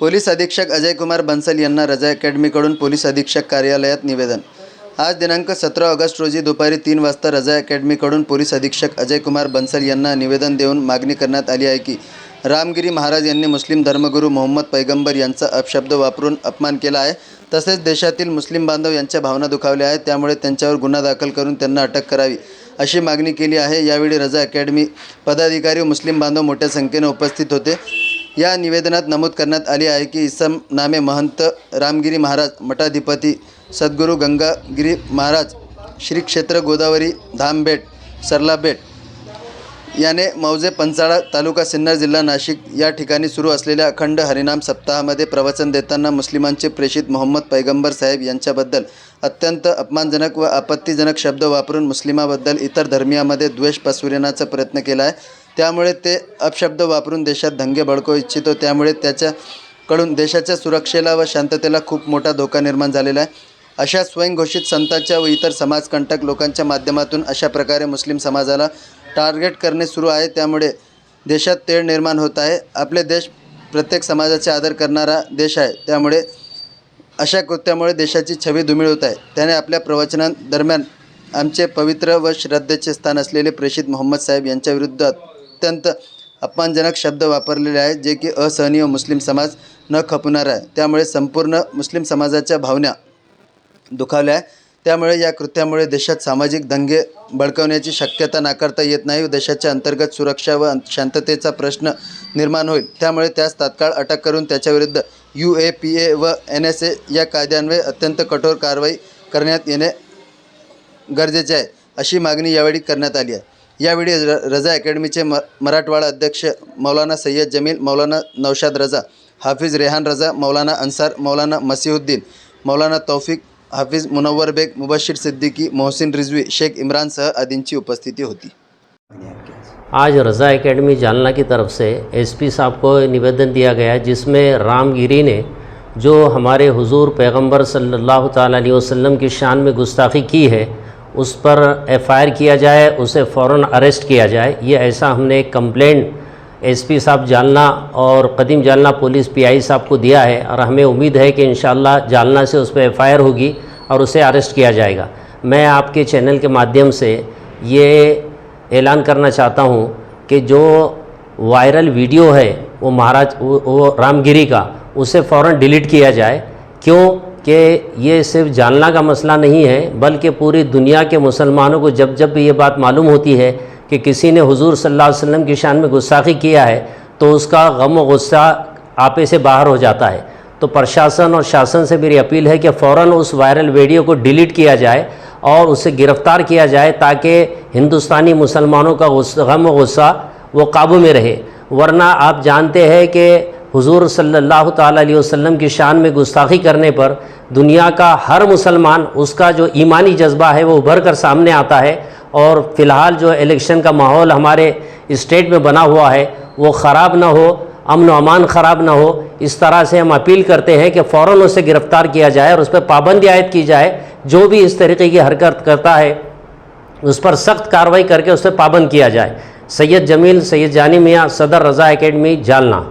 Police अधीक्षक अजयकुमार बन्सल यांना रजा अकॅडमीकडून पोलीस अधीक्षक कार्यालयात निवेदन. आज दिनांक सतरा ऑगस्ट रोजी दुपारी तीन वाजता रजा अकॅडमीकडून पोलीस अधीक्षक अजयकुमार बन्सल यांना निवेदन देऊन मागणी करण्यात आली आहे की रामगिरी महाराज यांनी मुस्लिम धर्मगुरू मोहम्मद पैगंबर यांचा अपशब्द वापरून अपमान केला आहे. तसेच देशातील मुस्लिम बांधव यांच्या भावना दुखावल्या आहेत त्यामुळे त्यांच्यावर गुन्हा दाखल करून त्यांना अटक करावी अशी मागणी केली आहे. यावेळी रजा अकॅडमी पदाधिकारी मुस्लिम बांधव मोठ्या संख्येने उपस्थित होते. या निवेदनात नमूद करण्यात आले आहे की इसम नामे महंत रामगिरी महाराज मठाधिपती सद्गुरू गंगागिरी महाराज श्री क्षेत्र गोदावरी धामबेट सरलाबेट याने मौजे पंचाळा तालुका सिन्नर जिल्हा नाशिक या ठिकाणी सुरू असलेल्या अखंड हरिनाम सप्ताहामध्ये प्रवचन देताना मुस्लिमांचे प्रेषित मोहम्मद पैगंबर साहेब यांच्याबद्दल अत्यंत अपमानजनक व आपत्तीजनक शब्द वापरून मुस्लिमाबद्दल इतर धर्मियामध्ये द्वेष पसरविण्याचा प्रयत्न केला आहे. त्यामुळे ते अपशब्द वापरून देशात दंगे भडकवू इच्छितो. त्यामुळे त्याच्याकडून देशाच्या सुरक्षेला व शांततेला खूप मोठा धोका निर्माण झालेला आहे. अशा स्वयंघोषित संतांच्या व इतर समाजकंटक लोकांच्या माध्यमातून अशा प्रकारे मुस्लिम समाजाला टार्गेट करणे सुरू आहे. त्यामुळे देशात तेढ निर्माण होत आहे. आपले देश प्रत्येक समाजाचे आदर करणारा देश आहे. त्यामुळे अशा कृत्यामुळे देशाची छवी धुमिळ होत आहे. त्याने आपल्या प्रवचनांदरम्यान आमचे पवित्र व श्रद्धेचे स्थान असलेले प्रेषित मोहम्मद साहेब यांच्याविरुद्ध अत्यंत अपमानजनक शब्द वापरलेले आहेत जे की असहनीय मुस्लिम समाज न खपणार आहे. त्यामुळे संपूर्ण मुस्लिम समाजाच्या भावना दुखावल्या आहे त्यामुळे या कृत्यामुळे देशात सामाजिक दंगे भडकवण्याची शक्यता नाकारता येत नाही व देशाच्या अंतर्गत सुरक्षा व शांततेचा प्रश्न निर्माण होईल. त्यामुळे त्यास तात्काळ अटक करून त्याच्याविरुद्ध यू ए पी ए व एन एस ए या कायद्यान्वये अत्यंत कठोर कारवाई करण्यात येणे गरजेचे आहे अशी मागणी यावेळी करण्यात आली आहे. यावेळी र रजा अकॅडमीचे म मराठवाडा अध्यक्ष मौलाना सय्यद जमील मौलाना नौशाद रजा हाफिज रेहान रजा मौलाना अन्सार मौलाना मसीहुद्दीन मौलाना तौफिक हाफिज मुनव्वर बेग मुबशिर सिद्दीकी मोहसिन रिजवी शेख इम्रानसह आदींची उपस्थिती होती आज रज़ा एकेडमी जालना की तरफ से एसपी साहब को निवेदन दिया गया है जिसमें रामगिरी ने اس پر ایف آئی آر کیا جائے، اسے فوراً اریسٹ کیا جائے۔ یہ ایسا ہم نے ایک کمپلینٹ ایس پی صاحب جالنا اور قدیم جالنا پولیس پی آئی صاحب کو دیا ہے اور ہمیں امید ہے کہ انشاءاللہ جالنا سے اس پہ ایف آئی آر ہوگی اور اسے اریسٹ کیا جائے گا۔ میں آپ کے چینل کے مادھیم سے یہ اعلان کرنا چاہتا ہوں کہ جو وائرل ویڈیو ہے وہ مہاراج، وہ رام کا، اسے فوراً ڈیلیٹ کیا جائے۔ کیوں؟ کہ یہ صرف جاننا کا مسئلہ نہیں ہے، بلکہ پوری دنیا کے مسلمانوں کو جب جب بھی یہ بات معلوم ہوتی ہے کہ کسی نے حضور صلی اللہ علیہ وسلم کی شان میں گستاخی کیا ہے، تو اس کا غم و غصہ آپے سے باہر ہو جاتا ہے۔ تو پرشاسن اور شاسن سے میری اپیل ہے کہ فوراً اس وائرل ویڈیو کو ڈیلیٹ کیا جائے اور اسے گرفتار کیا جائے تاکہ ہندوستانی مسلمانوں کا غم و غصہ وہ قابو میں رہے۔ ورنہ آپ جانتے ہیں کہ حضور صلی اللہ تعالیٰ علیہ وسلم کی شان میں گستاخی کرنے پر دنیا کا ہر مسلمان اس کا جو ایمانی جذبہ ہے وہ ابھر کر سامنے آتا ہے اور فی الحال جو الیکشن کا ماحول ہمارے اسٹیٹ میں بنا ہوا ہے وہ خراب نہ ہو، امن و امان خراب نہ ہو، اس طرح سے ہم اپیل کرتے ہیں کہ فوراً اسے گرفتار کیا جائے اور اس پہ پابندی عائد کی جائے، جو بھی اس طریقے کی حرکت کرتا ہے اس پر سخت کارروائی کر کے اس پہ پابند کیا جائے۔ سید جمیل، سید جانی میاں، صدر رضا اکیڈمی، جالنا۔